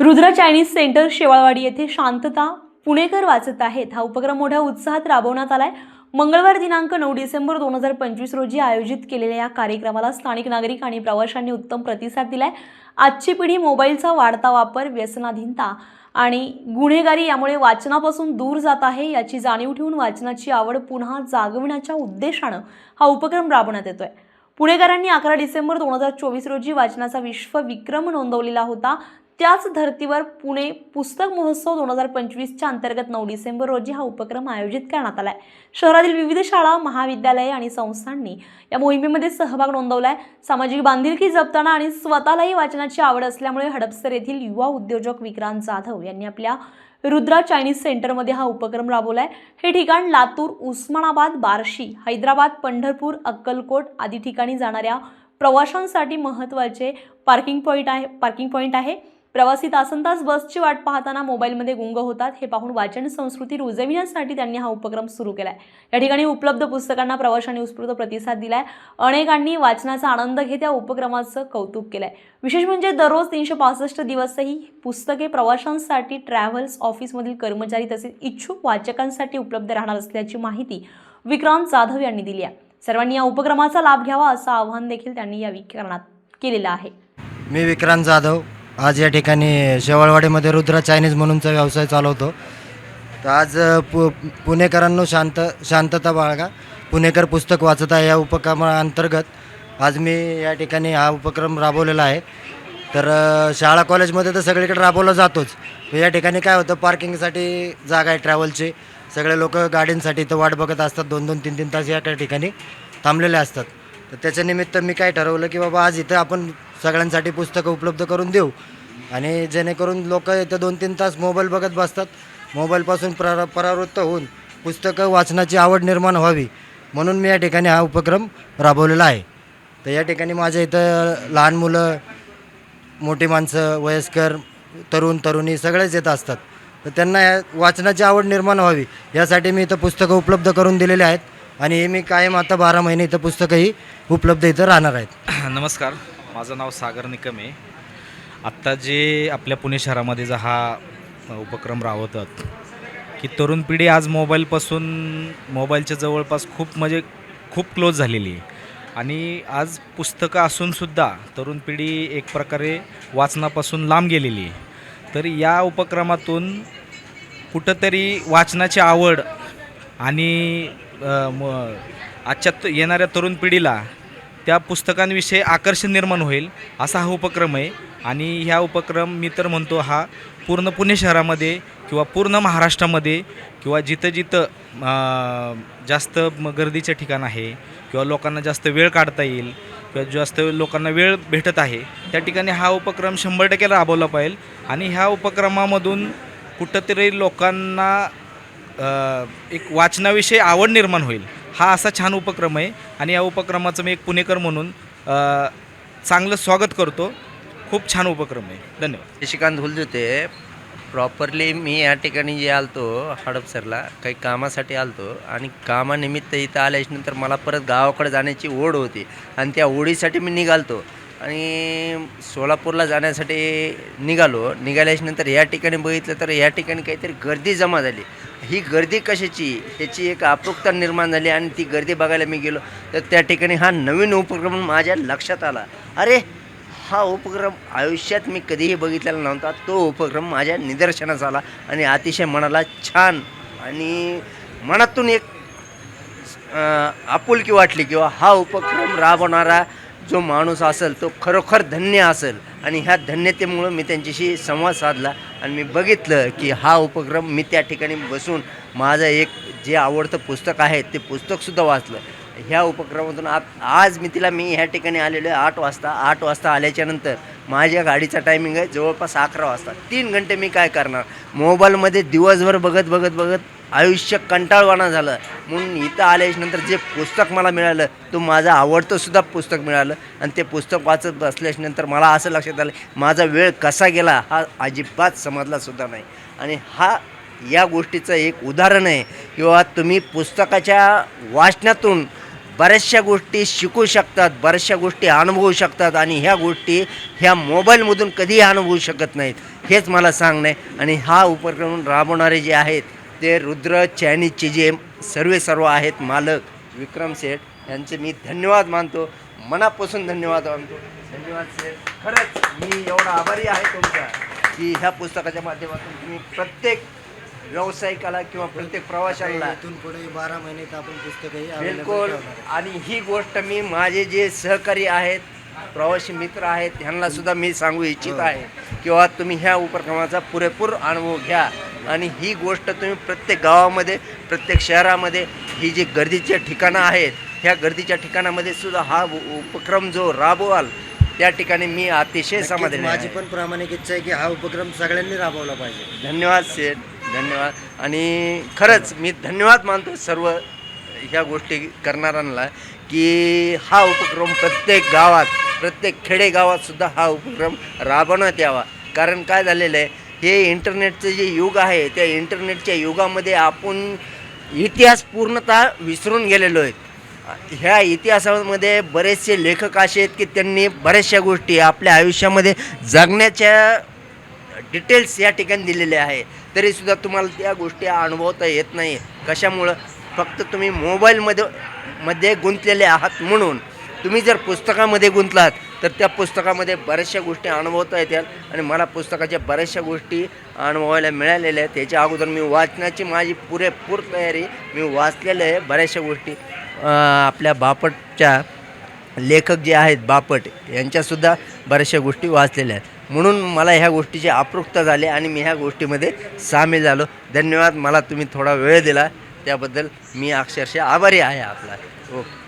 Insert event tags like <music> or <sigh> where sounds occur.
Rudra Chinese centre Shewalwadi येथे शांतता पुणेकर वाचत आहेत. हा उपक्रम मोठ्या उत्साहात राबवण्यात आलाय. मंगळवार दिनांक नऊ डिसेंबर दोन हजार पंचवीस रोजी आयोजित केलेल्या या कार्यक्रमाला स्थानिक नागरिक आणि प्रवाशांनी उत्तम प्रतिसाद दिलाय. आजची पिढी मोबाईलचा वाढता वापर व्यसनाधीनता आणि गुन्हेगारी यामुळे वाचनापासून दूर जात आहे याची जाणीव ठेवून वाचनाची आवड पुन्हा जागविण्याच्या उद्देशानं हा उपक्रम राबवण्यात येतोय. पुणेकरांनी अकरा डिसेंबर दोन हजार चोवीस रोजी वाचनाचा विश्व विक्रम नोंदवलेला होता. त्याच धर्तीवर पुणे पुस्तक महोत्सव दोन हजार पंचवीसच्या अंतर्गत नऊ डिसेंबर रोजी हा उपक्रम आयोजित करण्यात आला आहे शहरातील विविध शाळा महाविद्यालये आणि संस्थांनी या मोहिमेमध्ये सहभाग नोंदवला आहे सामाजिक बांधिलकी जपताना आणि स्वतःलाही वाचनाची आवड असल्यामुळे हडपसर येथील युवा उद्योजक विक्रांत जाधव यांनी आपल्या रुद्रा चायनीज सेंटरमध्ये हा उपक्रम राबवला आहे हे ठिकाण लातूर उस्मानाबाद बार्शी हैदराबाद पंढरपूर अक्कलकोट आदी ठिकाणी जाणाऱ्या प्रवाशांसाठी महत्त्वाचे पार्किंग पॉईंट आहे पार्किंग पॉईंट आहे. प्रवासी तासन तास बसची वाट पाहताना मोबाईलमध्ये गुंग होतात. हे पाहून वाचन संस्कृती रुजविण्यासाठी त्यांनी हा उपक्रम सुरू केला आहे या ठिकाणी उपलब्ध पुस्तकांना प्रवाशांनी उत्स्फूर्त प्रतिसाद दिलाय. अनेकांनी वाचनाचा आनंद घेत या उपक्रमाचं कौतुक केलंय. विशेष म्हणजे दररोज तीनशे पासष्ट दिवसही पुस्तके प्रवाशांसाठी ट्रॅव्हल्स ऑफिसमधील कर्मचारी तसेच इच्छुक वाचकांसाठी उपलब्ध राहणार असल्याची माहिती विक्रांत जाधव यांनी दिली आहे. सर्वांनी या उपक्रमाचा लाभ घ्यावा असं आवाहन देखील त्यांनी या विक्रणात केलेलं आहे. मी विक्रांत जाधव आज या ठिकाणी शेवाळवाडीमध्ये रुद्रा चायनीज म्हणूनचा व्यवसाय चालवतो. तर आज पु पुणेकरांनो शांत शांतता बाळगा. पुणेकर पुस्तक वाचत आहे या उपक्रमाअंतर्गत. आज मी या ठिकाणी हा उपक्रम राबवलेला आहे. तर शाळा कॉलेजमध्ये तर सगळीकडे राबवला जातोच. या ठिकाणी काय होतं पार्किंगसाठी जागा आहे ट्रॅव्हलची. सगळे लोक गाडींसाठी इथं वाट बघत असतात. दोन दोन तीन तीन तास या काही ठिकाणी थांबलेले असतात. तर त्याच्यानिमित्त मी काय ठरवलं की बाबा आज इथं आपण सगळ्यांसाठी पुस्तकं उपलब्ध करून देऊ. आणि जेणेकरून लोक इथं दोन तीन तास मोबाईल बघत बसतात. मोबाईलपासून प्रा परावृत्त होऊन पुस्तकं वाचनाची आवड निर्माण व्हावी. म्हणून मी या ठिकाणी हा उपक्रम राबवलेला आहे. तर या ठिकाणी माझ्या इथं लहान मुलं मोठी माणसं वयस्कर तरुण तरुणी सगळेच येत असतात. तर त्यांना या वाचनाची आवड निर्माण व्हावी. यासाठी मी इथं पुस्तकं उपलब्ध करून दिलेली आहेत. आणि हे मी कायम आता बारा महिने इथं पुस्तकंही उपलब्ध इथं राहणार आहेत. <clears throat> नमस्कार. माझं नाव सागर निकम आहे. आत्ता जे आपल्या पुणे शहरामध्ये जो हा उपक्रम राबवतात की तरुण पिढी आज मोबाईलपासून मोबाईलच्या जवळपास खूप म्हणजे खूप क्लोज झालेली आहे. आणि आज पुस्तकं असूनसुद्धा तरुण पिढी एक प्रकारे वाचनापासून लांब गेलेली आहे. तर या उपक्रमातून कुठंतरी वाचनाची आवड आणि म- आजच्या त- येणाऱ्या तरुण पिढीला त्या पुस्तकांविषयी आकर्षण निर्माण होईल असा हा उपक्रम आहे. आणि ह्या उपक्रम मी तर म्हणतो हा पूर्ण पुणे शहरामध्ये किंवा पूर्ण महाराष्ट्रामध्ये किंवा जिथं जिथं जास्त गर्दीचं ठिकाण आहे किंवा लोकांना जास्त वेळ काढता येईल किंवा जास्त लोकांना वेळ भेटत आहे त्या ठिकाणी हा उपक्रम शंभर टक्के राबवला पाहिजे. आणि ह्या उपक्रमामधून कुठंतरी लोकांना एक वाचनाविषयी आवड निर्माण होईल. हा असा छान उपक्रम आहे आणि या उपक्रमाचं मी एक पुणेकर म्हणून चांगलं स्वागत करतो. खूप छान उपक्रम आहे. धन्यवाद. शशिकांत हुलजुते प्रॉपरली मी या ठिकाणी जे आलतो हडपसरला काही कामासाठी आलतो आणि कामानिमित्त इथं आल्याच्यानंतर मला परत गावाकडे जाण्याची ओढ होती आणि त्या ओढीसाठी मी निघालतो. आणि सोलापूरला जाण्यासाठी निघालो. निघाल्याच्यानंतर या ठिकाणी बघितलं तर या ठिकाणी काहीतरी गर्दी जमा झाली. ही गर्दी कशाची? ह्याची एक अप्रुक्ता निर्माण झाली आणि ती गर्दी बघायला मी गेलो. तर त्या ठिकाणी हा नवीन उपक्रम माझ्या लक्षात आला. अरे हा उपक्रम आयुष्यात मी कधीही बघितलेला नव्हता. तो उपक्रम माझ्या निदर्शनास आला आणि अतिशय मनाला छान आणि मनातून एक आपुलकी वाटली किंवा हा उपक्रम राबवणारा जो माणूस असेल तो खरोखर धन्य असेल. आणि ह्या धन्यतेमुळं मी त्यांच्याशी संवाद साधला आणि मी बघितलं की हा उपक्रम मी त्या ठिकाणी बसून माझं एक जे आवडतं पुस्तक आहे ते पुस्तकसुद्धा वाचलं. ह्या उपक्रमातून आ आज मी तिला मी ह्या ठिकाणी आलेलो आहे आठ वाजता. आठ वाजता आल्याच्यानंतर माझ्या गाडीचा टायमिंग आहे जवळपास अकरा वाजता. तीन घंटे मी काय करणार? मोबाईलमध्ये दिवसभर बघत बघत बघत आयुष्य कंटाळवाणा झालं. म्हणून इथं आल्यानंतर जे पुस्तक मला मिळालं तो माझं आवडतं सुद्धा पुस्तक मिळालं. आणि ते पुस्तक वाचत बसल्याच्यानंतर मला असं लक्षात आलं माझा वेळ कसा गेला हा अजिबात समजलासुद्धा नाही. आणि हा या गोष्टीचं एक उदाहरण आहे किंवा तुम्ही पुस्तकाच्या वाचनातून बऱ्याचशा गोष्टी शिकू शकतात बऱ्याचशा गोष्टी अनुभवू शकतात आणि ह्या गोष्टी ह्या मोबाईलमधून कधीही अनुभवू शकत नाहीत. हेच मला सांगणं आहे. आणि हा उपक्रम राबवणारे जे आहेत ते रुद्र चायनीजचे जे सर्वे सर्व आहेत. मालक विक्रम सेठ यांचे मी धन्यवाद मानतो. मनापासून धन्यवाद मानतो. धन्यवाद सेठ. खरंच मी एवढा आभारी आहे तुमचा की ह्या पुस्तकाच्या माध्यमातून तुम्ही प्रत्येक व्यावसायिकाला किंवा प्रत्येक प्रवाशाला इथून पुढे बारा महिन्यात आपण पुस्तकही बिलकुल. आणि ही गोष्ट मी माझे जे सहकारी आहेत प्रवासी मित्र आहेत ह्यांना सुद्धा मी सांगू इच्छित आहे किंवा तुम्ही ह्या उपक्रमाचा पुरेपूर अनुभव घ्या. आणि ही गोष्ट तुम्ही प्रत्येक गावामध्ये प्रत्येक शहरामध्ये ही जी गर्दीचे ठिकाणं आहेत ह्या गर्दीच्या ठिकाणामध्ये सुद्धा हा उपक्रम जो राबवाल त्या ठिकाणी मी अतिशय समाधानी माझी पण प्रामाणिक इच्छा आहे की हा उपक्रम सगळ्यांनी राबवला पाहिजे. धन्यवाद सेठ. धन्यवाद. आणि खरंच मी धन्यवाद मानतो सर्व ह्या गोष्टी करणाऱ्यांना की हा उपक्रम प्रत्येक गावात प्रत्येक खेडेगावात सुद्धा हा उपक्रम राबवण्यात यावा. कारण काय झालेलं आहे? हे इंटरनेटचं जे युग आहे त्या इंटरनेटच्या युगामध्ये आपण इतिहास पूर्णतः विसरून गेलेलो आहेत. ह्या इतिहासामध्ये बरेचसे लेखक असे आहेत की त्यांनी बऱ्याचशा गोष्टी आपल्या आयुष्यामध्ये जगण्याच्या डिटेल्स या ठिकाणी दिलेले आहे तरीसुद्धा तुम्हाला त्या गोष्टी अनुभवता येत नाही. कशामुळं? फक्त तुम्ही मोबाईलमध्ये मध्ये गुंतलेले आहात म्हणून. तुम्ही जर पुस्तकामध्ये गुंतलात तर त्या पुस्तकामध्ये बऱ्याचशा गोष्टी अनुभवता येतील आणि मला पुस्तकाच्या बऱ्याचशा गोष्टी अनुभवायला मिळालेल्या आहेत. त्याच्या अगोदर मी वाचण्याची माझी पुरेपूर तयारी मी वाचलेलं आहे बऱ्याचशा गोष्टी. आपल्या बापटच्या लेखक जे आहेत बापट यांच्यासुद्धा बऱ्याचशा गोष्टी वाचलेल्या आहेत. म्हणून मला ह्या गोष्टीची अप्रुक्ता झाली आणि मी ह्या गोष्टीमध्ये सामील झालो. धन्यवाद मला तुम्ही थोडा वेळ दिला. त्याबद्दल मी अक्षरशः आभारी आहे आपला. Okay.